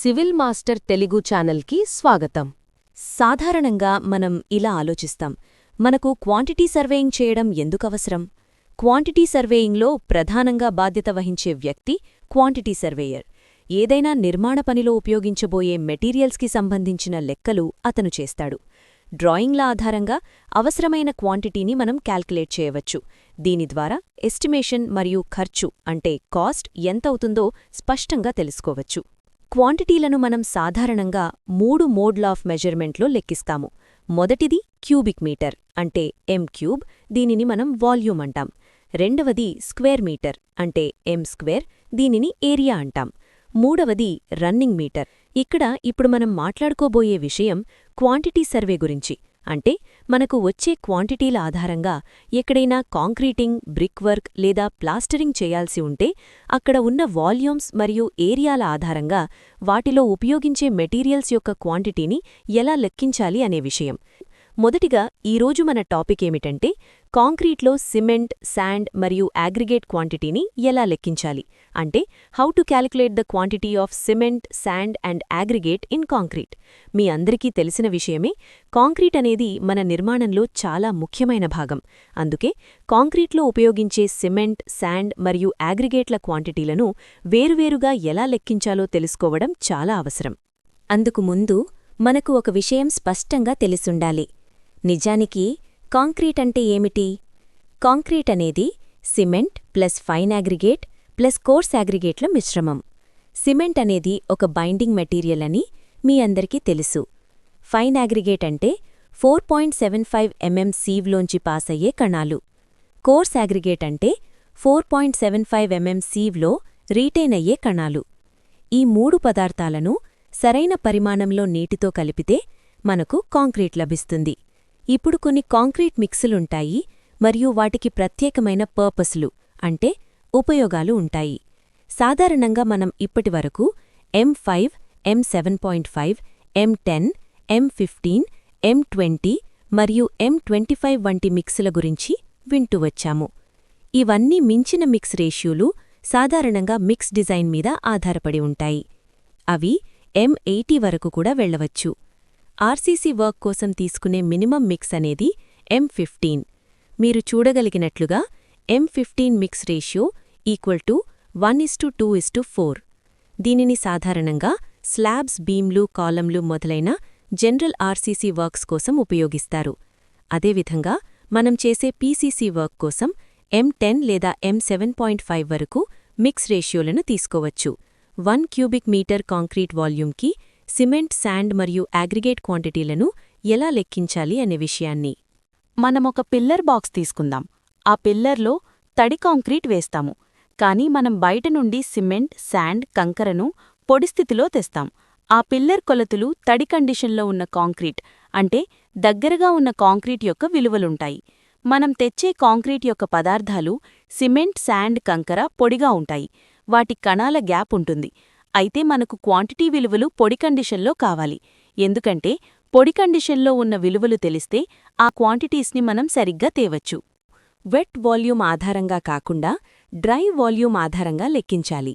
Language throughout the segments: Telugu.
సివిల్ మాస్టర్ తెలుగు ఛానల్కి స్వాగతం. సాధారణంగా మనం ఇలా ఆలోచిస్తాం. మనకు క్వాంటిటీ సర్వేయింగ్ చేయడం ఎందుకవసరం క్వాంటిటీ సర్వేయింగ్లో ప్రధానంగా బాధ్యత వహించే వ్యక్తి క్వాంటిటీ సర్వేయర్. ఏదైనా నిర్మాణ పనిలో ఉపయోగించబోయే మెటీరియల్స్కి సంబంధించిన లెక్కలు అతను చేస్తాడు. డ్రాయింగ్ల ఆధారంగా అవసరమైన క్వాంటిటీని మనం క్యాల్కులేట్ చేయవచ్చు. దీని ద్వారా ఎస్టిమేషన్ మరియు ఖర్చు అంటే కాస్ట్ ఎంతవుతుందో స్పష్టంగా తెలుసుకోవచ్చు. క్వాంటిటీలను మనం సాధారణంగా మూడు మోడ్ల ఆఫ్ మెజర్మెంట్లో లెక్కిస్తాము. మొదటిది క్యూబిక్ మీటర్ అంటే ఎం క్యూబ్ దీనిని మనం వాల్యూమ్ అంటాం. రెండవది స్క్వేర్ మీటర్ అంటే ఎం స్క్వేర్ దీనిని ఏరియా అంటాం. మూడవది రన్నింగ్ మీటర్. ఇక్కడ ఇప్పుడు మనం మాట్లాడుకోబోయే విషయం క్వాంటిటీ సర్వే గురించి. అంటే మనకు వచ్చే క్వాంటిటీల ఆధారంగా ఎక్కడైనా కాంక్రీటింగ్ బ్రిక్ వర్క్ లేదా ప్లాస్టరింగ్ చేయాల్సి ఉంటే అక్కడ ఉన్న వాల్యూమ్స్ మరియు ఏరియాల ఆధారంగా వాటిలో ఉపయోగించే మెటీరియల్స్ యొక్క క్వాంటిటీని ఎలా లెక్కించాలి అనే విషయం. మొదటిగా ఈరోజు మన టాపిక్ ఏమిటంటే కాంక్రీట్లో సిమెంట్ శాండ్ మరియు అగ్రిగేట్ క్వాంటిటీని ఎలా లెక్కించాలి? అంటే how to calculate the quantity of cement sand and aggregate in concrete. మీ అందరికీ తెలిసిన విషయమే కాంక్రీట్ అనేది మన నిర్మాణంలో చాలా ముఖ్యమైన భాగం. అందుకే కాంక్రీట్లో ఉపయోగించే సిమెంట్ శాండ్ మరియు అగ్రిగేట్ల క్వాంటిటీలను వేరువేరుగా ఎలా లెక్కించాలో తెలుసుకోవడం చాలా అవసరం. అందుకు ముందు మనకు ఒక విషయం స్పష్టంగా తెలిసుండాలి. నిజానికి కాంక్రీట్ అంటే ఏమిటి? కాంక్రీట్ అనేది cement plus fine aggregate plus coarse అగ్రిగేట్ల మిశ్రమం. సిమెంట్ అనేది ఒక బైండింగ్ మెటీరియల్ అని మీ అందరికీ తెలుసు. ఫైన్ అగ్రిగేట్ అంటే four point seven five MM సీవ్లోంచి పాస్ అయ్యే కణాలు. కోర్స్ అగ్రిగేట్ అంటే four point seven five MM సీవ్లో రీటైన్ అయ్యే కణాలు. ఈ మూడు పదార్థాలను సరైన పరిమాణంలో నీటితో కలిపితే మనకు కాంక్రీట్ లభిస్తుంది. ఇప్పుడు కొన్ని కాంక్రీట్ మిక్సులుంటాయి మరియు వాటికి ప్రత్యేకమైన పర్పస్లు అంటే ఉపయోగాలు ఉంటాయి. సాధారణంగా మనం ఇప్పటివరకు M five M seven point five M ten M fifteen M twenty మరియు ఎం ట్వంటీ ఫైవ్ వంటి మిక్సుల గురించి వింటూ వచ్చాము. ఇవన్నీ మించిన మిక్స్ రేషియోలు సాధారణంగా మిక్స్ డిజైన్ మీద ఆధారపడి ఉంటాయి. అవి ఎం ఎయిటీ వరకు కూడా వెళ్ళవచ్చు ఆర్సీసీ వర్క్ కోసం తీసుకునే మినిమం మిక్స్ అనేది ఎం ఫిఫ్టీన్ మీరు చూడగలిగినట్లుగా M fifteen mix ratio equal to one is to two is to four. దీనిని సాధారణంగా స్లాబ్స్ బీమ్లు కాలంలు మొదలైన జనరల్ ఆర్సీసీ వర్క్స్ కోసం ఉపయోగిస్తారు. అదేవిధంగా మనం చేసే పీసీసీ వర్క్ కోసం ఎం టెన్ లేదా ఎం సెవెన్ పాయింట్ ఫైవ్ వరకు మిక్స్ రేషియోలను తీసుకోవచ్చు. వన్ క్యూబిక్ మీటర్ కాంక్రీట్ వాల్యూమ్కి సిమెంట్ శాండ్ మరియు అగ్రిగేట్ క్వాంటిటీలను ఎలా లెక్కించాలి అనే విషయాన్ని మనమొక పిల్లర్ బాక్స్ తీసుకుందాం. ఆ పిల్లర్లో తడి కాంక్రీట్ వేస్తాము. కానీ మనం బయట నుండి సిమెంట్ శాండ్ కంకరను పొడిస్థితిలో తెస్తాం. ఆ పిల్లర్ కొలతులు తడి కండిషన్లో ఉన్న కాంక్రీట్ అంటే దగ్గరగా ఉన్న కాంక్రీట్ యొక్క విలువలుంటాయి. మనం తెచ్చే కాంక్రీట్ యొక్క పదార్థాలు సిమెంట్ శాండ్ కంకర పొడిగా ఉంటాయి. వాటి కణాల గ్యాప్ ఉంటుంది. అయితే మనకు క్వాంటిటీ విలువలు పొడి కండిషన్లో కావాలి. ఎందుకంటే పొడి కండిషన్లో ఉన్న విలువలు తెలిస్తే ఆ క్వాంటిటీస్ని మనం సరిగ్గా తేవచ్చు. వెట్ వాల్యూమ్ ఆధారంగా కాకుండా డ్రై వాల్యూమ్ ఆధారంగా లెక్కించాలి.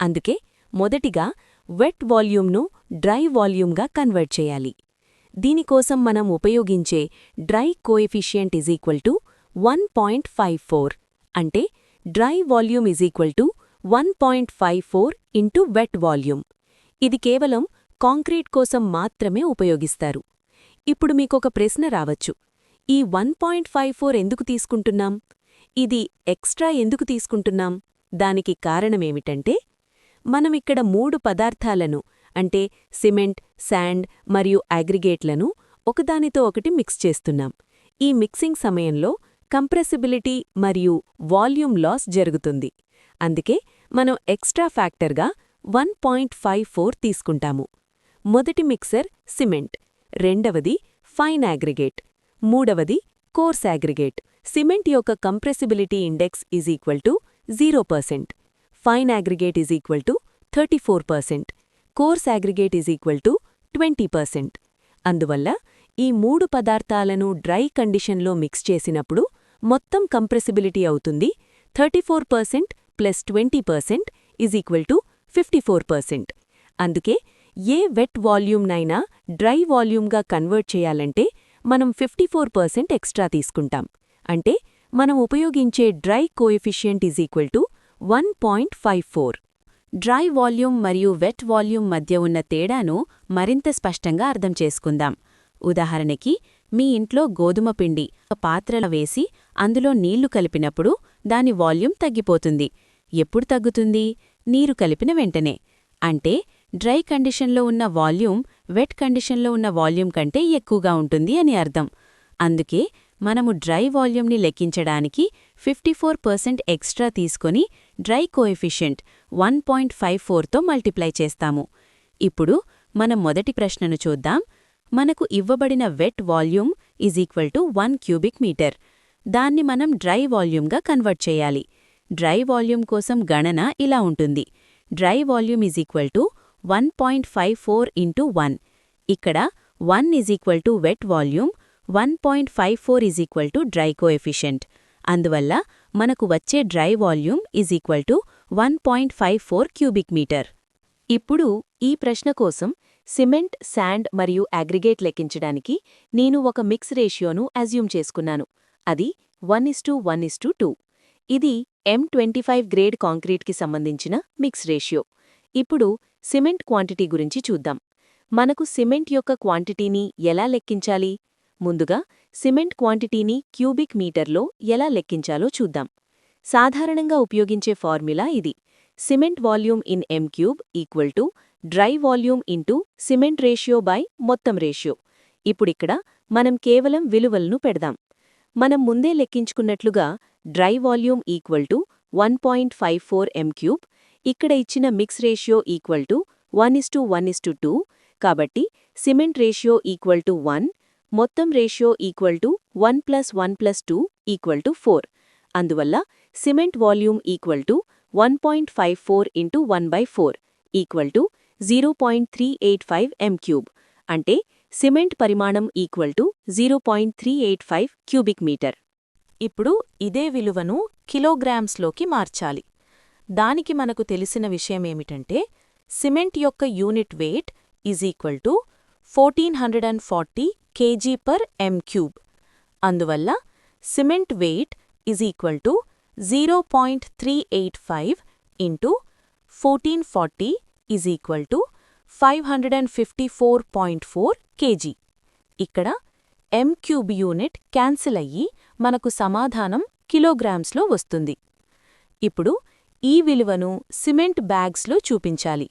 అందుకే మొదటిగా వెట్ వాల్యూమ్ను డ్రై వాల్యూమ్గా కన్వర్ట్ చేయాలి. దీనికోసం మనం ఉపయోగించే dry coefficient is equal equal to one point five four అంటే dry volume is equal to one point five four into wet volume. ఇది కేవలం కాంక్రీట్ కోసం మాత్రమే ఉపయోగిస్తారు. ఇప్పుడు మీకొక ప్రశ్న రావచ్చు. ఈ వన్ పాయింట్ ఫైవ్ ఫోర్ ఎందుకు తీసుకుంటున్నాం? ఇది ఎక్స్ట్రా ఎందుకు తీసుకుంటున్నాం? దానికి కారణమేమిటంటే మనమిక్కడ మూడు పదార్థాలను అంటే సిమెంట్ శాండ్ మరియు అగ్రిగేట్లను ఒకదానితో ఒకటి మిక్స్ చేస్తున్నాం. ఈ మిక్సింగ్ సమయంలో కంప్రెసిబిలిటీ మరియు వాల్యూమ్ లాస్ జరుగుతుంది. అందుకే మనం ఎక్స్ట్రా ఫ్యాక్టర్గా వన్ పాయింట్ ఫైవ్ ఫోర్ తీసుకుంటాము. మొదటి మిక్సర్ సిమెంట్ రెండవది ఫైన్ అగ్రిగేట్ మూడవది కోర్స్ అగ్రిగేట్ సిమెంట్ యొక్క compressibility index is equal to zero percent fine aggregate is equal to thirty four percent coarse aggregate is equal to twenty percent. అందువల్ల ఈ మూడు పదార్థాలను డ్రై కండిషన్లో మిక్స్ చేసినప్పుడు మొత్తం కంప్రెసిబిలిటీ అవుతుంది thirty four percent plus twenty percent is equal to fifty four percent అందుకే ఏ వెట్ వాల్యూమ్నైనా డ్రై వాల్యూమ్గా కన్వర్ట్ చేయాలంటే మనం ఫిఫ్టీ ఫోర్ పర్సెంట్ ఎక్స్ట్రా తీసుకుంటాం. అంటే మనం ఉపయోగించే dry coefficient is equal to one point five four dry volume మరియు వెట్ వాల్యూమ్ మధ్య ఉన్న తేడాను మరింత స్పష్టంగా అర్థం చేసుకుందాం. ఉదాహరణకి మీ ఇంట్లో గోధుమ పిండి ఒక వేసి అందులో నీళ్ళు కలిపినప్పుడు దాని వాల్యూమ్ తగ్గిపోతుంది. ఎప్పుడు తగ్గుతుంది? నీరు కలిపిన వెంటనే. అంటే డ్రై కండిషన్లో ఉన్న వాల్యూమ్ వెట్ కండిషన్లో ఉన్న వాల్యూమ్ కంటే ఎక్కువగా ఉంటుంది అని అర్థం. అందుకే మనము డ్రై వాల్యూమ్ని లెక్కించడానికి ఫిఫ్టీ ఫోర్ పర్సెంట్ ఎక్స్ట్రా తీసుకొని dry coefficient one point five ఫోర్తో multiply చేస్తాము. ఇప్పుడు మనం మొదటి ప్రశ్నను చూద్దాం. మనకు ఇవ్వబడిన wet volume is equal to one cubic metre. దాన్ని మనం డ్రై వాల్యూమ్గా కన్వర్ట్ చేయాలి. డ్రై వాల్యూమ్ కోసం గణన ఇలా ఉంటుంది. Dry volume is equal to one point five four into one ఇక్కడ one is equal to wet volume one point five four is equal to dry coefficient అందువల్ల మనకు వచ్చే dry volume is equal to one point five four cubic metre ఇప్పుడు ఈ ప్రశ్న కోసం సిమెంట్ శాండ్ మరియు అగ్రిగేట్ లెక్కించడానికి నేను ఒక మిక్స్ రేషియోను అజ్యూమ్ చేసుకున్నాను. అది one is to one is to two ఇది ఎం ట్వంటీ ఫైవ్ గ్రేడ్ కాంక్రీట్కి సంబంధించిన మిక్స్ రేషియో ఇప్పుడు సిమెంట్ క్వాంటిటీ గురించి చూద్దాం. మనకు సిమెంట్ యొక్క క్వాంటిటీని ఎలా లెక్కించాలి? ముందుగా సిమెంట్ క్వాంటిటీని క్యూబిక్ మీటర్లో ఎలా లెక్కించాలో చూద్దాం. సాధారణంగా ఉపయోగించే ఫార్ములా ఇది. Cement volume in M cube equal to dry volume into cement ratio by మొత్తం రేషియో. ఇప్పుడిక్కడ మనం కేవలం విలువలను పెడదాం. మనం ముందే లెక్కించుకున్నట్లుగా dry volume equal to one point five four M cube ఇక్కడ ఇచ్చిన mix ratio equal to one is to one is to two. కాబట్టి cement ratio equal to one మొత్తం ratio equal to one plus one plus two equal to four. అందువల్ల cement volume equal to one point five four into one by four equal to zero point three eight five M cube. అంటే సిమెంట్ పరిమాణం equal to zero point three eight five cubic metre. ఇప్పుడు ఇదే విలువను కిలోగ్రామ్స్లోకి మార్చాలి. దానికి మనకు తెలిసిన విషయమేమిటంటే సిమెంట్ యొక్క unit weight is equal to fourteen hundred and forty kg per M cube అందువల్ల cement weight is equal to zero point three eight five into fourteen forty is equal to five hundred and fifty four point four kg. ఇక్కడ ఎం క్యూబ్ యూనిట్ క్యాన్సిల్ అయ్యి మనకు సమాధానం కిలోగ్రామ్స్లో వస్తుంది. ఇప్పుడు ఈ విలువను సిమెంట్ బ్యాగ్స్లో చూపించాలి.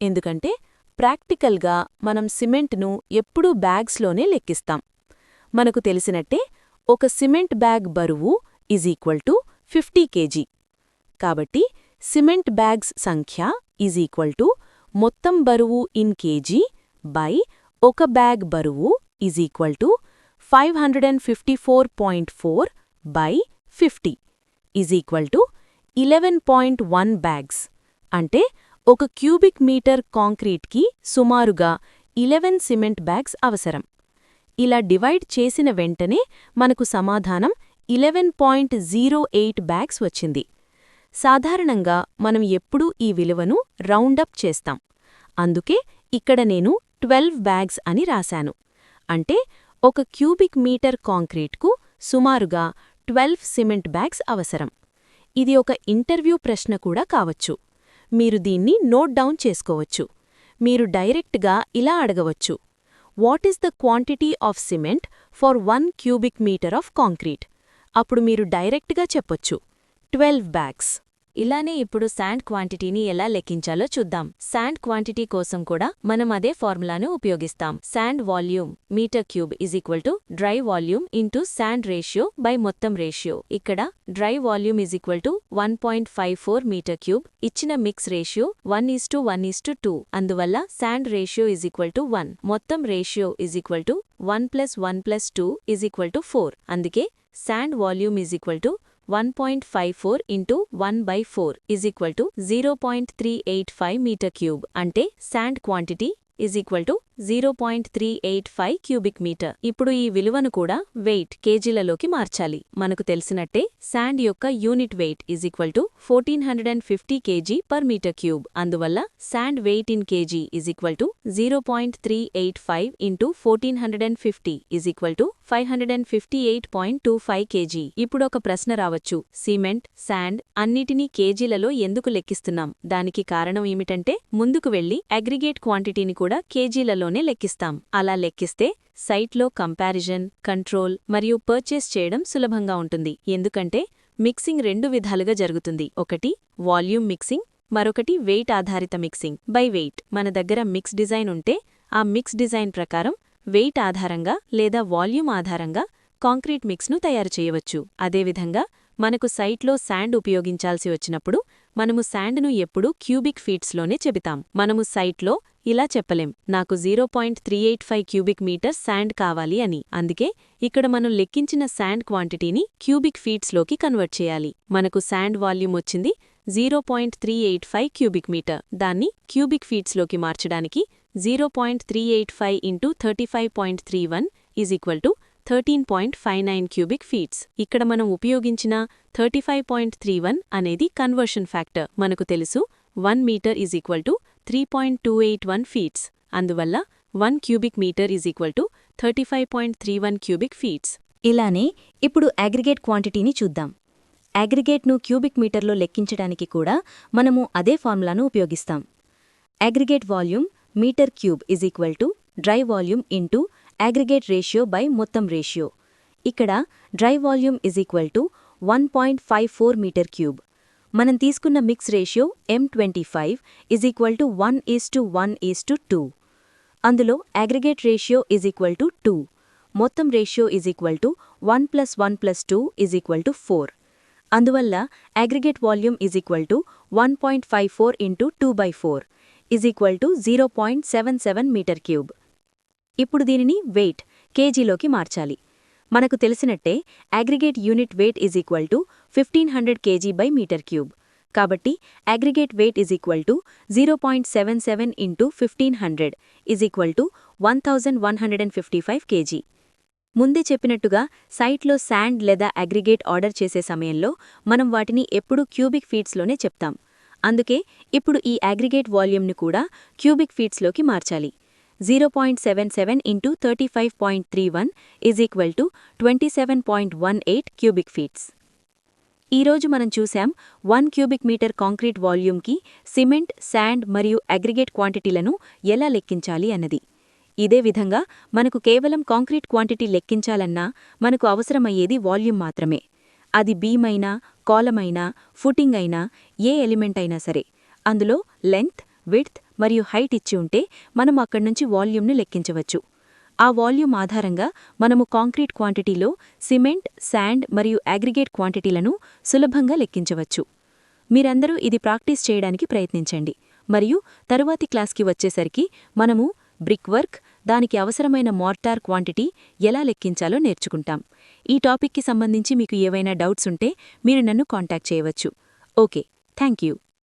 ఎందుకంటే ప్రాక్టికల్గా మనం సిమెంట్ను ఎప్పుడూ బ్యాగ్స్లోనే లెక్కిస్తాం. మనకు తెలిసినట్టే ఒక సిమెంట్ బ్యాగ్ బరువు is equal to fifty kg. కాబట్టి సిమెంట్ బ్యాగ్స్ సంఖ్య ఈజ్ ఈక్వల్ టు మొత్తం బరువు ఇన్ కేజీ బై ఒక బ్యాగ్ బరువు is equal to five hundred and fifty four point four by fifty is equal to eleven point one bags అంటే ఒక క్యూబిక్ మీటర్ కాంక్రీట్కి సుమారుగా ఇలెవెన్ సిమెంట్ బ్యాగ్స్ అవసరం. ఇలా డివైడ్ చేసిన వెంటనే మనకు సమాధానం eleven point zero eight bags వచ్చింది. సాధారణంగా మనం ఎప్పుడూ ఈ విలువను రౌండప్ చేస్తాం. అందుకే ఇక్కడ నేను ట్వెల్వ్ బ్యాగ్స్ అని రాశాను. అంటే ఒక క్యూబిక్ మీటర్ కాంక్రీట్కు సుమారుగా ట్వెల్వ్ సిమెంట్ బ్యాగ్స్ అవసరం. ఇది ఒక ఇంటర్వ్యూ ప్రశ్న కూడా కావచ్చు. మీరు దీన్ని నోట్ డౌన్ చేసుకోవచ్చు. మీరు డైరెక్ట్గా ఇలా అడగవచ్చు. What is the quantity of cement for one cubic metre of concrete అప్పుడు మీరు డైరెక్ట్గా చెప్పొచ్చు. ట్వెల్వ్ బ్యాగ్స్ ఇలానే ఇప్పుడు శాండ్ క్వాంటిటీని ఎలా లెక్కించాలో చూద్దాం. శాండ్ క్వాంటిటీ కోసం కూడా మనం అదే ఫార్ములాను ఉపయోగిస్తాం. Sand volume metre cube is equal to dry volume into sand ratio by మొత్తం రేషియో. ఇక్కడ dry volume is equal to one point five four metre cube. ఇచ్చిన mix ratio one is to one is to two. అందువల్ల sand ratio is equal to one. మొత్తం ratio is equal to one plus one plus two is equal to four. అందుకే sand volume is equal to one point five four into one by four is equal to zero point three eight five metre cube అంటే sand quantity is equal to zero point three eight five cubic metre. ఇప్పుడు ఈ విలువను కూడా వెయిట్ కేజీలలోకి మార్చాలి. మనకు తెలిసినట్టే శాండ్ యొక్క unit weight is equal to fourteen hundred and fifty kg per metre cube అందువల్ల sand weight in kg is equal to zero point three eight five into fourteen hundred and fifty is equal to five hundred and fifty eight point two five kg ఇప్పుడు ఒక ప్రశ్న రావచ్చు. సిమెంట్ శాండ్ అన్నిటినీ కేజీలలో ఎందుకు లెక్కిస్తున్నాం? దానికి కారణం ఏమిటంటే ముందుకు వెళ్ళి అగ్రిగేట్ క్వాంటిటీని కూడా కేజీలలో కేజీలలోనే లెక్కిస్తాం. అలా లెక్కిస్తే సైట్లో కంపారిజన్ కంట్రోల్ మరియు పర్చేస్ చేయడం సులభంగా ఉంటుంది. ఎందుకంటే మిక్సింగ్ రెండు విధాలుగా జరుగుతుంది. ఒకటి వాల్యూమ్ మిక్సింగ్ మరొకటి వెయిట్ ఆధారిత మిక్సింగ్. బై వెయిట్ మన దగ్గర మిక్స్ డిజైన్ ఉంటే ఆ మిక్స్ డిజైన్ ప్రకారం వెయిట్ ఆధారంగా లేదా వాల్యూమ్ ఆధారంగా కాంక్రీట్ మిక్స్ను తయారు చేయవచ్చు. అదేవిధంగా మనకు సైట్లో శాండ్ ఉపయోగించాల్సి వచ్చినప్పుడు మనము శాండ్ను ఎప్పుడూ క్యూబిక్ ఫీట్స్లోనే చెబుతాం. మనము సైట్లో ఇలా చెప్పలేం. నాకు zero point three eight five cubic metre sand కావాలి అని. అందుకే ఇక్కడ మనం లెక్కించిన శాండ్ క్వాంటిటీని క్యూబిక్ ఫీట్స్లోకి కన్వర్ట్ చేయాలి. మనకు శాండ్ వాల్యూమ్ వచ్చింది zero point three eight five cubic metre. దాన్ని క్యూబిక్ ఫీట్స్లోకి మార్చడానికి zero point three eight five into thirty five point three one is equal to thirteen point five nine cubic feets ఇక్కడ మనం ఉపయోగించిన thirty five point three one అనేది కన్వర్షన్ ఫ్యాక్టర్ మనకు తెలుసు one metre is equal to three point two eight one feets అందువల్ల one cubic metre is equal to thirty five point three one cubic feets ఇలానే ఇప్పుడు అగ్రిగేట్ క్వాంటిటీని చూద్దాం. అగ్రిగేట్ను క్యూబిక్ మీటర్లో లెక్కించడానికి కూడా మనము అదే ఫార్ములాను ఉపయోగిస్తాం. Aggregate volume metre cube is equal to dry volume into aggregate ratio by మొత్తం రేషియో ఇక్కడ dry volume is equal to one point five four metre cube మనం తీసుకున్న mix ratio M twenty five is equal to one is to one is to two అందులో aggregate ratio is equal to two మొత్తం ratio is equal to one plus one plus two is equal to four అందువల్ల aggregate volume is equal to one point five four into two by four is equal to zero point seven seven metre cube ఇప్పుడు దీనిని వెయిట్ కేజీలోకి మార్చాలి. మనకు తెలిసినట్టే aggregate unit weight is equal to fifteen hundred KG by metre cube కాబట్టి aggregate weight is equal to zero point seven seven into fifteen hundred is equal to one thousand one hundred and fifty five KG ముందే చెప్పినట్టుగా సైట్లో శాండ్ లేదా అగ్రిగేట్ ఆర్డర్ చేసే సమయంలో మనం వాటిని ఎప్పుడూ క్యూబిక్ ఫీట్స్లోనే చెప్తాం. అందుకే ఇప్పుడు ఈ అగ్రిగేట్ వాల్యూమ్ని కూడా క్యూబిక్ ఫీట్స్లోకి మార్చాలి. Zero point seven seven into thirty five point three one is equal to twenty seven point one eight cubic feets ఈరోజు మనం చూశాం వన్ క్యూబిక్ మీటర్ కాంక్రీట్ వాల్యూమ్కి సిమెంట్ శాండ్ మరియు అగ్రిగేట్ క్వాంటిటీలను ఎలా లెక్కించాలి అన్నది. ఇదే విధంగా మనకు కేవలం కాంక్రీట్ క్వాంటిటీ లెక్కించాలన్నా మనకు అవసరమయ్యేది వాల్యూమ్ మాత్రమే. అది బీమైనా కాలమైనా ఫుటింగ్ అయినా ఏ ఎలిమెంట్ అయినా సరే. అందులో లెంగ్త్ విడ్త్ మరియు హైట్ ఇచ్చి ఉంటే మనం అక్కడ్నుంచి వాల్యూమ్ను లెక్కించవచ్చు. ఆ వాల్యూమ్ ఆధారంగా మనము కాంక్రీట్ క్వాంటిటీలో సిమెంట్ శాండ్ మరియు అగ్రిగేట్ క్వాంటిటీలను సులభంగా లెక్కించవచ్చు. మీరందరూ ఇది ప్రాక్టీస్ చేయడానికి ప్రయత్నించండి. మరియు తరువాతి క్లాస్కి వచ్చేసరికి మనము బ్రిక్ వర్క్ దానికి అవసరమైన మార్టార్ క్వాంటిటీ ఎలా లెక్కించాలో నేర్చుకుంటాం. ఈ టాపిక్కి సంబంధించి మీకు ఏవైనా డౌట్స్ ఉంటే మీరు నన్ను కాంటాక్ట్ చేయవచ్చు. Okay thank you.